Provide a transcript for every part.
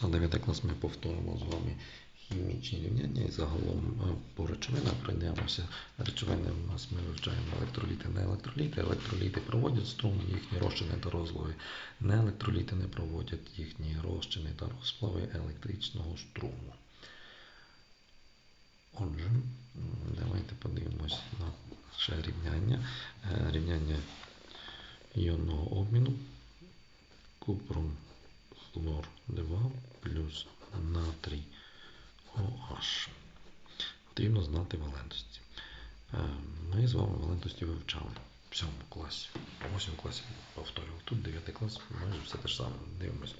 За 9 клас ми повторимо з вами хімічні рівняння і загалом е, по речовинах пройдемося. Речовини у нас ми вивчаємо електроліти, не електроліти. Електроліти проводять струм, їхні розчини та розливи. Не електроліти не проводять їхні розчини та розплави електричного струму. Отже, давайте подивимось на ще рівняння. Е, Рівняння іонного обміну. Купром хлор 2 плюс натрій OH. Потрібно знати валентності. Е, Ми з вами валентності вивчали в 7 класі. В 8 класі повторював. Тут 9 клас, майже все те ж саме. Дивимось.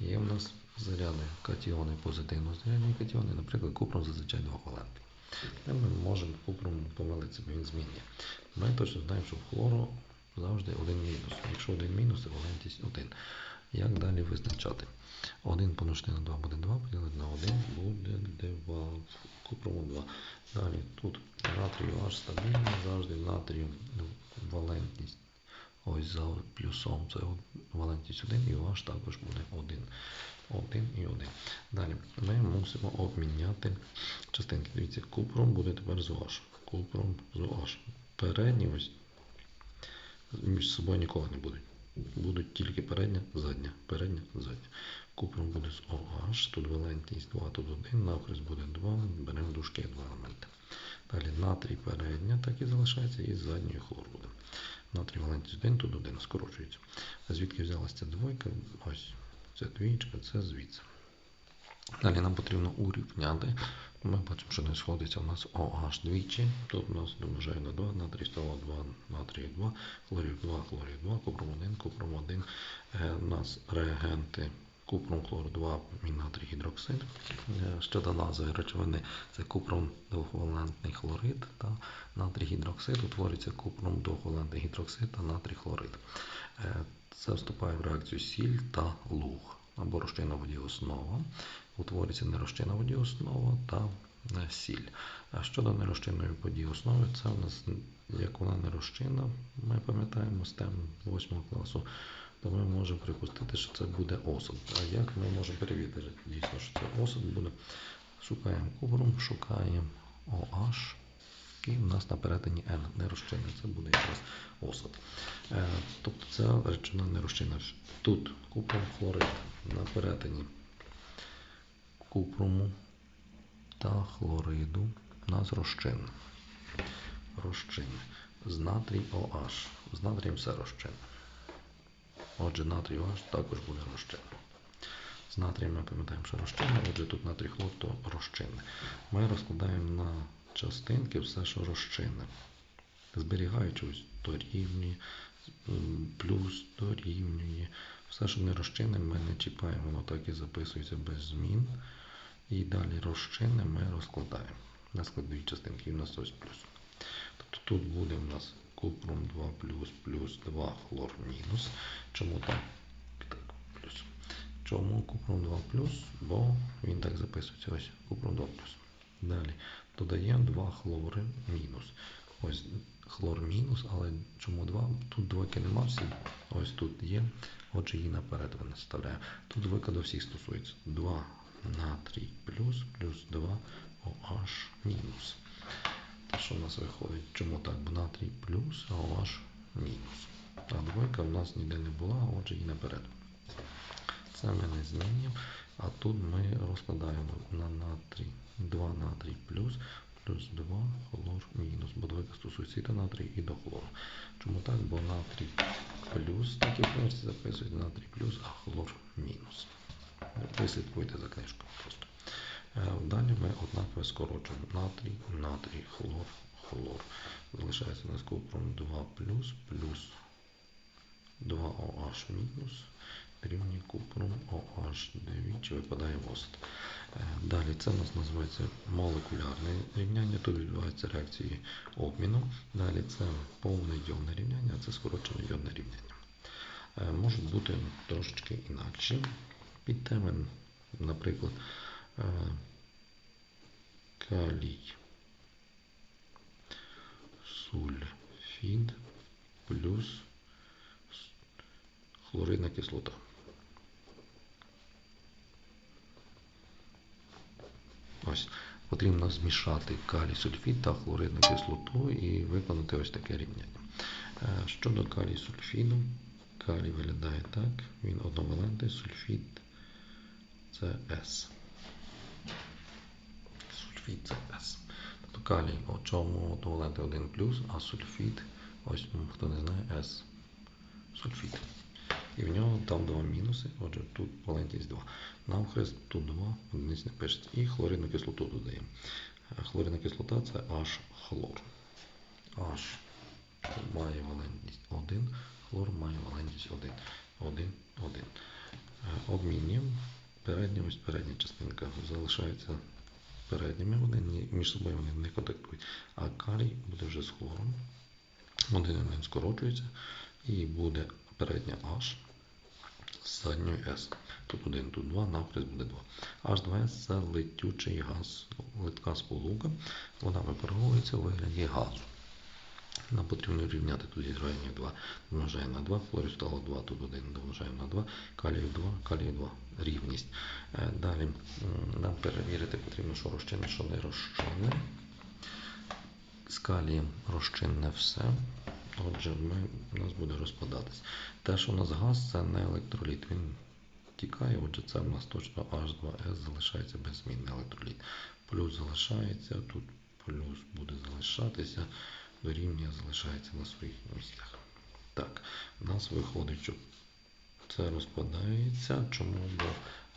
Є в нас заряди катіони позитивно зарядні катіони, наприклад, купром зазвичай двохвалентний. Де ми можемо купром помилитися, бо він змінює. Ми точно знаємо, що в хлору завжди один мінус. Якщо один мінус, то валентність один. Як далі визначати? 1 помножити на 2 буде 2, поділити на 1 буде 2. Купрому 2. Далі тут натрію аж стабільно, завжди натрію валентність. Ось за плюсом це валентність 1 і ваш також буде 1. 1 і 1. Далі ми мусимо обміняти частинки. Дивіться, купром буде тепер з OH. Купром з OH. Передні ось між собою ніколи не будуть. Будуть тільки передня, задня, передня, задня. Купром буде з OH, тут валентність 2, тут 1, навкрест буде 2, беремо дужки 2 елементи. Далі натрій передня, так і залишається, і з задньої хлор буде. Натрій валентність 1, тут 1 скорочується. А звідки взялася двойка? Ось це двічка, це звідси. Далі нам потрібно урівняти. Ми бачимо, що не сходиться у нас OH двічі. Тут у нас домножає на 2, натрій стало 2, натрій 2, хлорів 2, хлорів 2, купром 1, купром 1. Е, у нас реагенти купром хлор 2 і натрій гідроксид. Е, щодо назви речовини це купром двохвалентний хлорид та натрій гідроксид. Утворюється купром двохвалентний гідроксид та натрій хлорид. Е, це вступає в реакцію сіль та луг або розчинна воді основа. Утворюється нерозчинна воді основа та сіль. А щодо нерозчинної воді основи, це у нас, як вона нерозчинна, ми пам'ятаємо з тем 8 класу, то ми можемо припустити, що це буде осад. А як ми можемо перевірити дійсно, що це осад буде? Шукаємо кубрум, шукаємо OH. І в нас на перетині N нерозчинне, це буде якраз осад. Е, тобто це речовина нерозчинна. Тут купром хлорид на перетині купруму та хлориду нас розчинне. Розчинне. З натрій OH. З натрієм все розчинне. Отже, натрій OH також буде розчинне. З натрієм ми пам'ятаємо, що розчинне, отже, тут натрій хлор, то розчинне. Ми розкладаємо на частинки все, що розчинне. Зберігаючи ось дорівнює, плюс дорівнює. Все, що не розчинне, ми не чіпаємо, воно так і записується без змін. І далі розчинне ми розкладаємо. На складові частинки і в нас ось плюс. Тобто тут буде у нас купром 2 плюс плюс 2 хлор мінус. Чому так? Так, плюс. Чому купром 2 плюс? Бо він так записується. Ось купром 2 плюс. Далі додаємо 2 хлори мінус. Ось хлор мінус, але чому 2? Тут двойки нема всі. Ось тут є. Отже, її наперед вона виставляємо. Тут двойка до всіх стосується. 2 натрій плюс плюс 2 OH мінус. Та що в нас виходить? Чому так? Бо натрій плюс, а OH мінус. А двойка в нас ніде не була, отже її наперед. Це ми не змінюємо. А тут ми розкладаємо на натрій 2 натрій плюс плюс 2 хлор мінус. Бо двойка стосується і натрій, і до хлору. Чому так? Бо натрій плюс, так і в записують натрій плюс, а хлор мінус. Ви слідкуйте за книжкою просто. Далі ми однаково скорочуємо натрій, натрій, хлор, хлор. Залишається у нас купром 2 плюс плюс 2 OH мінус рівні купром OH двічі випадає осад. Далі це у нас називається молекулярне рівняння, тут відбуваються реакції обміну. Далі це повне йодне рівняння, це скорочене йодне рівняння. Можуть бути трошечки інакші підтемен, наприклад, е, калій, сульфід плюс хлоридна кислота. Ось. Потрібно змішати калій сульфід та хлоридну кислоту і виконати ось таке рівняння. Е, щодо калій сульфіду, калій виглядає так, він одновалентний сульфід це С. Сульфід це С. Тобто калій, у чому одновалентний 1 плюс, а сульфід, ось ну, хто не знає, С. Сульфід. І в нього там два мінуси, отже, тут валентність 2. Навхрест тут 2, одиниць не пишеться. І хлоридну кислоту додаємо. Е, Хлоридна кислота це H хлор. H має валентність 1, хлор має валентність 1. 1, 1. Е, Обмінюємо. Передня, ось передня частинка залишається передніми, вони між собою вони не контактують. А калій буде вже з хлором. Один один скорочується і буде передня H з задньою S. Тут 1, тут 2, навхрест буде 2. H2S це летючий газ, литка сполука. Вона випаровується у вигляді газу. Нам потрібно рівняти тут гідрогенів 2, домножаємо на 2, хлорів стало 2, тут 1 домножаємо на 2, калію 2, калію 2, рівність. Е, Далі нам перевірити потрібно, що розчинне, що не розчинне. З калієм розчинне все. Отже, ми, у нас буде розпадатись. Те, що у нас газ, це не електроліт. Він тікає, отже, це у нас точно H2S залишається без беззмінний електроліт. Плюс залишається, тут плюс буде залишатися, дорівнює залишається на своїх місцях. Так, у нас виходить, що це розпадається. Чому? Бо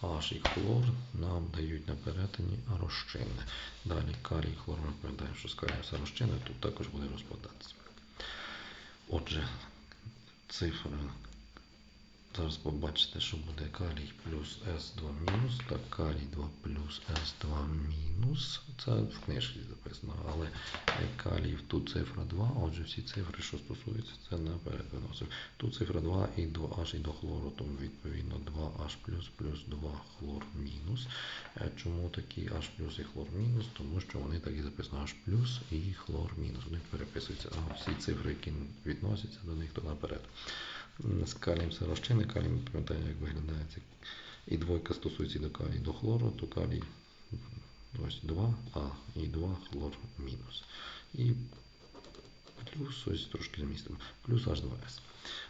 H і хлор нам дають на перетині розчини. Далі калій хлор ми пам'ятаємо, що з розчини, тут також буде розпадатися. Отже, цифра. Зараз побачите, що буде калій плюс С2 мінус, так калій 2 плюс С2 мінус. Це в книжці записано, але калій тут цифра 2, отже всі цифри, що стосуються, це наперед виносив. Тут цифра 2 і до H і до хлору, тому відповідно 2H плюс плюс 2 хлор мінус. Е, Чому такі H плюс і хлор мінус? Тому що вони так і записано H плюс і хлор мінус. Вони переписуються, а всі цифри, які відносяться до них, то наперед. З калієм це розчини, калій ми пам'ятаємо, як виглядає це. І двойка стосується до калій до хлору, то калій ось 2А і 2 хлор мінус. І плюс ось трошки замістимо. Плюс H2S.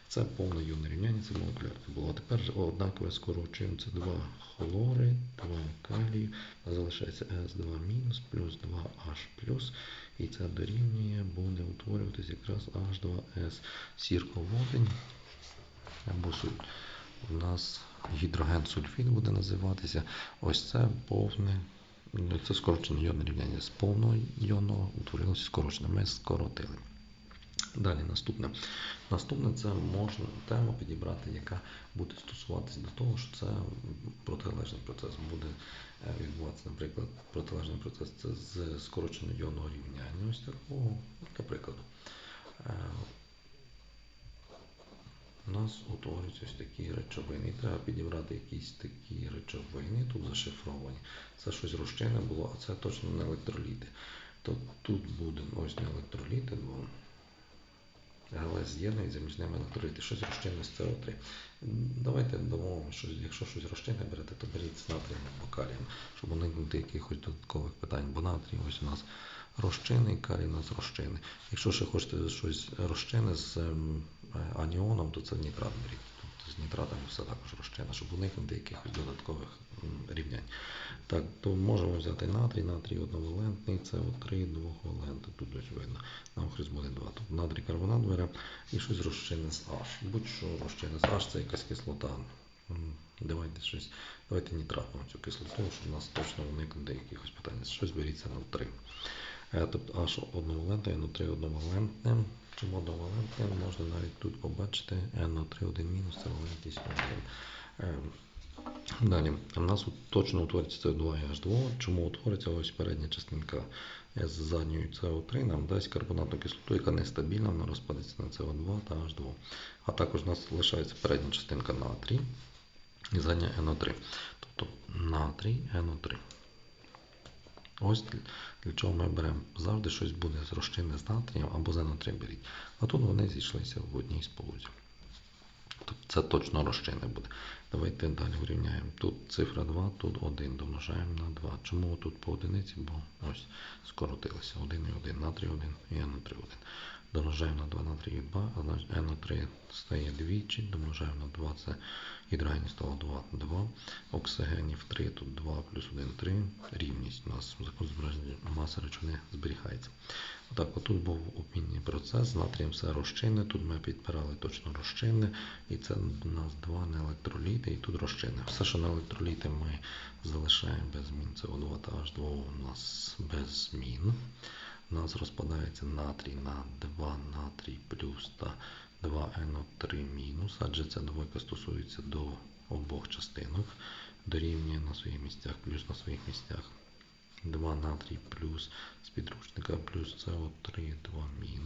Це повне йонне рівняння, це молекулярне було. А тепер однакове скорочуємо. Це 2 хлори, 2 калію, а залишається S2 мінус плюс 2H плюс. І це дорівнює, буде утворюватися якраз H2S. Сірководень або суль. У нас гідроген сульфід буде називатися. Ось це повне. ну, Це скорочене йонне рівняння з повного йонного утворилося скорочене. Ми скоротили. Далі наступне. Наступне це можна тему підібрати, яка буде стосуватися до того, що це протилежний процес. Буде е, відбуватися, наприклад, протилежний процес це з скороченого йонного рівняння. Ось такого, для. У нас утворюються ось такі речовини. І треба підібрати якісь такі речовини, тут зашифровані. Це щось розчинне було, а це точно не електроліти. То тут буде ось не електроліти, бо але з'єднується між ними електроліти. Щось розчинне з СО3. Давайте домовимо, що якщо щось розчинне берете, то беріть з натрієм або калієм, щоб уникнути якихось додаткових питань. Бо натрій ось у нас розчинний, калій у нас розчинний. Якщо ще хочете щось розчинне з ем, аніоном, то це нітрат беріть. Тобто з нітратами все також розчинне, щоб уникнути якихось додаткових рівнянь. Так, то можемо взяти натрій, натрій одновалентний, СО3 двохвалентний, тут ось видно. Нам хрест буде 2. Тобто натрій карбонат беремо і щось розчинне з H. Будь-що розчинне з H це якась кислота. Давайте щось, давайте нітратну цю кислоту, щоб у нас точно уникнути якихось питань. Щось беріться на 3. Е, Тобто H одновалентне, NO3 одновалентне. Чому одновалентне? Можна навіть тут побачити NO3 1 мінус, це валентність 1. Е, Далі, у нас точно утвориться CO2 і H2. Чому утвориться ось передня частинка з задньою CO3 нам дасть карбонатну кислоту, яка нестабільна, вона розпадеться на CO2 та H2. А також у нас залишається передня частинка натрій і задня NO3. Тобто натрій NO3. Ось для, чого ми беремо. Завжди щось буде з розчини з натрієм або з NO3 беріть. А тут вони зійшлися в одній сполуці. Тобто це точно розчини буде. Давайте далі вирівняємо. Тут цифра 2, тут 1 домножаємо на 2. Чому тут по одиниці? Бо ось скоротилося 1 і 1, натрій 1 і N на 3 1. Домножаємо на 2 натрій 2, а значить N на 3 стає двічі, домножаємо на 2, це гідрогенів стало 2, 2. Оксигенів 3, тут 2 плюс 1, 3. Рівність у нас закон збереження маси речовини зберігається. Так, отут був обмінний процес, з натрієм все розчинне, тут ми підбирали точно розчинне, і це у нас два не електроліти, і тут розчинне. Все, що не електроліти, ми залишаємо без змін. СО2 та H2 у нас без змін. У нас розпадається натрій на 2 натрій плюс та 2НО3 мінус, адже ця двойка стосується до обох частинок. Дорівнює на своїх місцях, плюс на своїх місцях. 2 натрій плюс з підручника плюс СО3, 2 мінус.